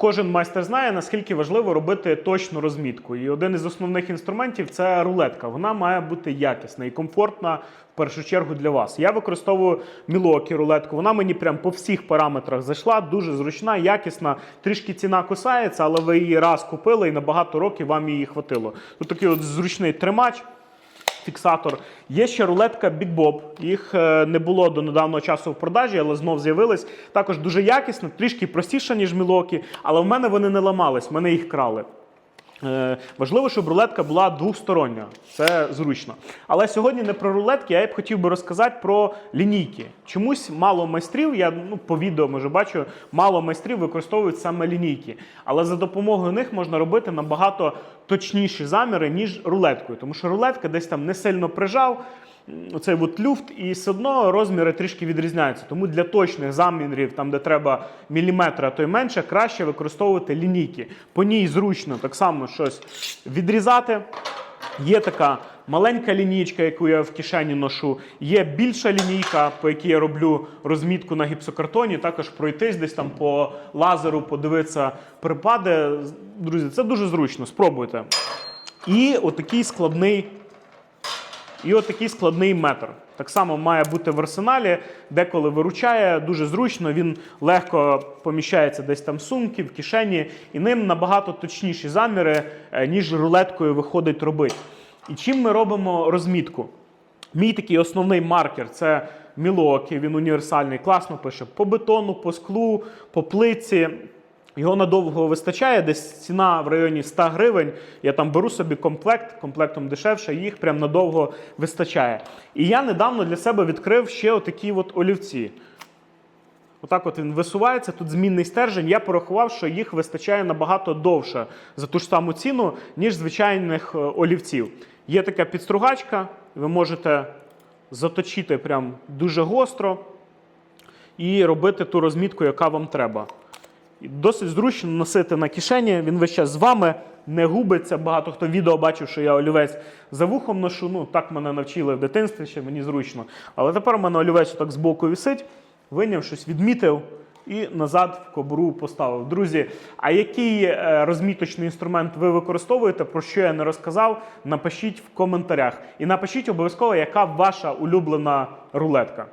Кожен майстер знає, наскільки важливо робити точну розмітку. І один із основних інструментів це рулетка. Вона має бути якісна і комфортна в першу чергу для вас. Я використовую Milwaukee рулетку. Вона мені прям по всіх параметрах зайшла, дуже зручна, якісна. Трішки ціна кусається, але ви її раз купили і на багато років вам її хватило. Тут такий от зручний тримач фіксатор. Є ще рулетка Big Bob. Їх е, не було до недавнього часу в продажі, але знов з'явились. Також дуже якісно, трішки простіша, ніж Мілокі, але в мене вони не ламались, мене їх крали. Е, важливо, щоб рулетка була двостороння. Це зручно. Але сьогодні не про рулетки, я б хотів би розказати про лінійки. Чомусь мало майстрів, я ну, по відео може бачу, мало майстрів використовують саме лінійки. Але за допомогою них можна робити набагато точніші заміри, ніж рулеткою. Тому що рулетка десь там не сильно прижав. Оцей от люфт, і все одно розміри трішки відрізняються. Тому для точних замірів, там де треба міліметр, а то й менше, краще використовувати лінійки. По ній зручно так само щось відрізати. Є така маленька лінійка, яку я в кишені ношу. Є більша лінійка, по якій я роблю розмітку на гіпсокартоні. Також пройтись десь там по лазеру, подивитися припади. Друзі, це дуже зручно. Спробуйте. І отакий складний і от такий складний метр. Так само має бути в арсеналі, деколи виручає, дуже зручно, він легко поміщається десь там в сумки, в кишені, і ним набагато точніші заміри, е, ніж рулеткою виходить робити. І чим ми робимо розмітку? Мій такий основний маркер це Milwaukee, він універсальний, класно пише по бетону, по склу, по плитці. Його надовго вистачає, десь ціна в районі 100 гривень. Я там беру собі комплект, комплектом дешевше, їх прям надовго вистачає. І я недавно для себе відкрив ще отакі от олівці. Отак от він висувається, тут змінний стержень. Я порахував, що їх вистачає набагато довше за ту ж саму ціну, ніж звичайних е, олівців. Є така підстругачка, ви можете заточити прям дуже гостро і робити ту розмітку, яка вам треба. Досить зручно носити на кишені, він весь час з вами не губиться. Багато хто відео бачив, що я олівець за вухом ношу. Ну, так мене навчили в дитинстві, ще мені зручно. Але тепер у мене олівець так збоку висить, виняв щось, відмітив і назад в кобуру поставив. Друзі, а який е, розміточний інструмент ви використовуєте, про що я не розказав, напишіть в коментарях. І напишіть обов'язково, яка ваша улюблена рулетка.